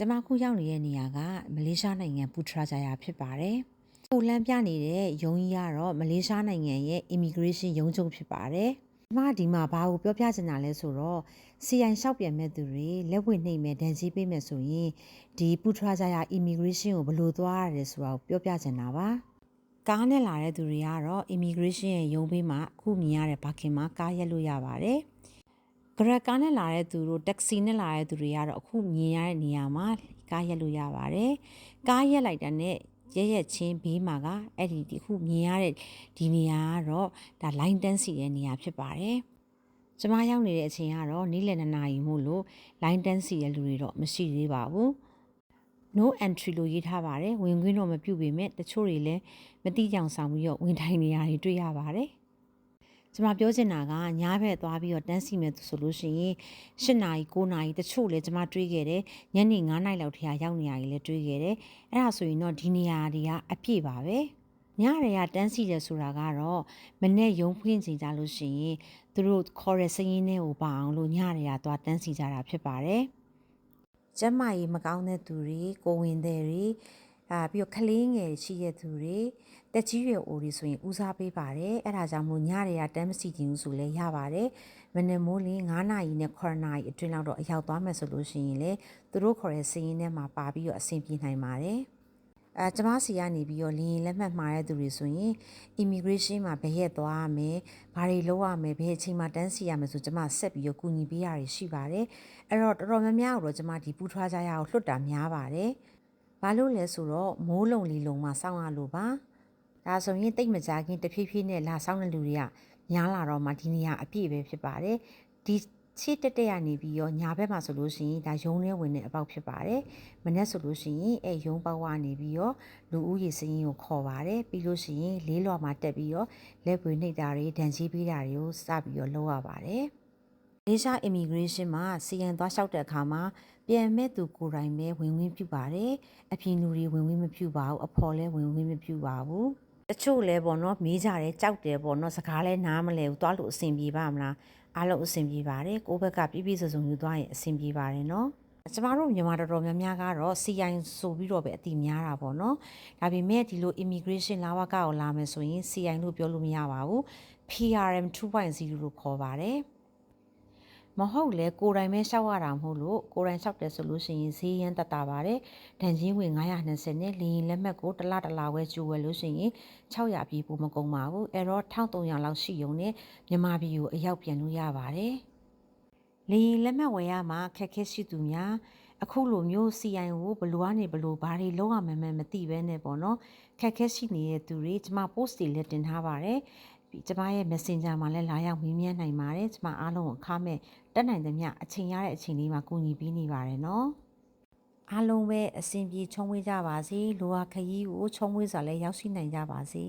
ကျမခုရောက်နေတဲ့နေရာကမလေးရှားနိုင်ငံပူထရာဂျာယာဖြစ်ပါတယ်။ကိုလမ်းပြနေတဲ့ရုံးကြီးကတော့မလေးရှားနိုင်ငံရဲ့ immigration ရုံးချုပ်ဖြစ်ပါတယ်။ကျမဒီမှာဘာကိုပြောပြချင်တာလဲဆိုတော့ CI လျှောက်ပြန်မဲ့သူတွေလက်ဝတ်နှိပ်မဲ့ဒဏ်ကြီးပေးမဲ့ဆိုရင်ဒီပူထရာဂျာယာ immigration ကိုဘယ်လိုသွားရတယ်ဆိုတာကိုပြောပြချင်တာပါ။ကားနဲ့လာတဲ့သူတွေကတော့ immigration ရဲ့ရုံးဘေးမှာအခုမြင်ရတဲ့ဘာခင်မှာကားရက်လို့ရပါတယ်။ ဂရက်ကားနဲ့လာတဲ့သူတို့တက္ကစီနဲ့လာတဲ့သူတွေကတော့အခုမြင်ရတဲ့နေရာမှာကားရက်လို့ရပါတယ်။ကားရက်လိုက်တာနဲ့ရက်ရက်ချင်းဘေးမှာကအဲ့ဒီဒီအခုမြင်ရတဲ့ဒီနေရာကတော့ဒါ line တန်းစီတဲ့နေရာဖြစ်ပါတယ်။ကျမရောက်နေတဲ့အချိန်ကတော့နေ့လယ်2နာရီမို့လို့ line တန်းစီတဲ့လူတွေတော့မရှိသေးပါဘူး။ no entry လို့ရေးထားပါတယ်။ဝင်ခွင့်တော့မပြုပေမဲ့တချို့တွေလည်းမတိကြောင်ဆောင်ပြီးတော့ဝင်ထိုင်နေရတွေတွေ့ရပါတယ်။ ကျွန်မပြောချင်တာကညဘက်သွားပြီးတော့တန်းစီမယ်ဆိုလို့ရှိရင်၈နာရီ9နာရီတချို့လည်းကျွန်မတွေးခဲ့တယ်ညနေ9နာရီလောက်ထိရောက်နေရကြီးလည်းတွေးခဲ့တယ်အဲ့ဒါဆိုရင်တော့ဒီနေရာတွေကအပြည့်ပါပဲညတွေကတန်းစီတယ်ဆိုတာကတော့မနေ့ရုံဖွင့်ချိန်ကြလို့ရှိရင်သူတို့ခေါ်တဲ့စရင်နဲ့ကိုပါအောင်လို့ညတွေကသွားတန်းစီကြတာဖြစ်ပါတယ်ကျမကြီးမကောင်းတဲ့သူတွေကိုဝင်တဲ့တွေ အာပြီးတော့ကလေးငယ်ရှိတဲ့သူတွေတက်ကြီးရွယ်အိုတွေဆိုရင်ဦးစားပေးပါတယ်အဲ့ဒါကြောင့်မို့ညတွေကတမ်းမစီခြင်းဆိုလဲရပါတယ်မနေ့မိုးလင်း9နာရီနဲ့9နာရီအတွင်းလောက်တော့အရောက်သွားမယ်ဆိုလို့ရှိရင်လေသူတို့ခေါ်တဲ့စည်ရင်းထဲမှာပါပြီးတော့အဆင်ပြေနိုင်ပါတယ်အဲကျမစီကနေပြီးတော့လင်းရင်လက်မှတ်မှားတဲ့သူတွေဆိုရင် immigration မှာဘယ်ရက်သွားရမယ်။ဘာတွေလုပ်ရမယ်။ဘယ်အချိန်မှာတန်းစီရမယ်ဆိုကျမဆက်ပြီးတော့ကူညီပေးရတွေရှိပါတယ်။အဲ့တော့တော်တော်များများတော့ကျမဒီပူထွားကြရအောင်လွှတ်တာများပါတယ်။ ဘာလို့လဲဆိုတော့မိုးလုံလီလုံမှာစောင့်ရလို့ပါ။ဒါဆိုရင်တိတ်မကြခင်တဖြည်းဖြည်းနဲ့လာဆောင်တဲ့လူတွေကများလာတော့မှဒီနေရာအပြည့်ပဲဖြစ်ပါတယ်။ဒီချစ်တက်တက်ရနေပြီးတော့ညာဘက်မှာဆိုလို့ရှိရင်ဒါရုံထဲဝင်တဲ့အပေါက်ဖြစ်ပါတယ်။မနေ့ဆိုလို့ရှိရင်အဲရုံပေါက်ကနေပြီးတော့လူဦးရေစင်းကိုခေါ်ပါတယ်။ပြီးလို့ရှိရင်လေးလွှာမှာတက်ပြီးတော့လက်ပွေနှိပ်တာတွေဒဏ်ကြီးပေးတာတွေကိုစပြီးတော့လုပ်ရပါတယ်။ လေးရှား immigration မှာစီယံသွားလျှောက်တဲ့အခါမှာပြန်မဲ့သူကိုယ်တိုင်ပဲဝင်ဝင်ပြုပါတယ်။အပြင်လူတွေဝင်ဝင်မပြုပါဘူး။အဖော်လည်းဝင်ဝင်မပြုပါဘူး။တချို့လဲပေါ့နော်မေးကြတယ်ကြောက်တယ်ပေါ့နော်စကားလဲနားမလဲဘူးသွားလို့အဆင်ပြေပါမလားအားလုံးအဆင်ပြေပါတယ်ကိုယ့်ဘက်ကပြည့်ပြည့်စုံစုံယူသွားရင်အဆင်ပြေပါတယ်နော်ကျမတို့မြန်မာတော်တော်များများကတော့ CI ဆိုပြီးတော့ပဲအတိများတာပေါ့နော်ဒါပေမဲ့ဒီလို immigration လာဝကကိုလာမယ်ဆိုရင် CI လို့ပြောလို့မရပါဘူး PRM 2.0လို့ခေါ်ပါတယ် မဟုတ်လေကိုယ်တိုင်ပဲရှောက်ရတာမဟုတ်လို့ကိုယ်တိုင်ရှောက်တယ်ဆိုလို့ရှိရင်ဈေးရမ်းတက်တာပါတယ်ဒဏ်ချင်းဝင်920နဲ့လင်းလက်မှတ်ကိုတစ်လတစ်လဝဲကျူဝဲလို့ရှိရင်600ပြည်ပို့မကုန်ပါဘူးအဲ့တော့1300လောက်ရှိုံနဲ့မြန်မာပြည်ကိုအရောက်ပြန်လို့ရပါတယ်လင်းလက်မှတ်ဝယ်ရမှာခက်ခဲရှိသူများအခုလိုမျိုး CI ကိုဘလူကနေဘလူဘာတွေလုံးဝမှန်းမှန်းမသိပဲနဲ့ပေါ့နော်ခက်ခဲရှိနေတဲ့သူတွေကျမ post တွေလည်းတင်ထားပါတယ် ပြီးကျမရဲ့ Messenger မှာလည်းလာရောက်မေးမြန်းနိုင်ပါတယ်ကျမအားလုံးကိုအခမဲ့တက်နိုင်သမျှအချိန်ရတဲ့အချိန်လေးမှာကူညီပေးနေပါတယ်နော်အားလုံးပဲအဆင်ပြေချုံးဝေးကြပါစေလိုအပ်ခရီးကိုချုံးဝေးစွာလည်းရောက်ရှိနိုင်ကြပါစေ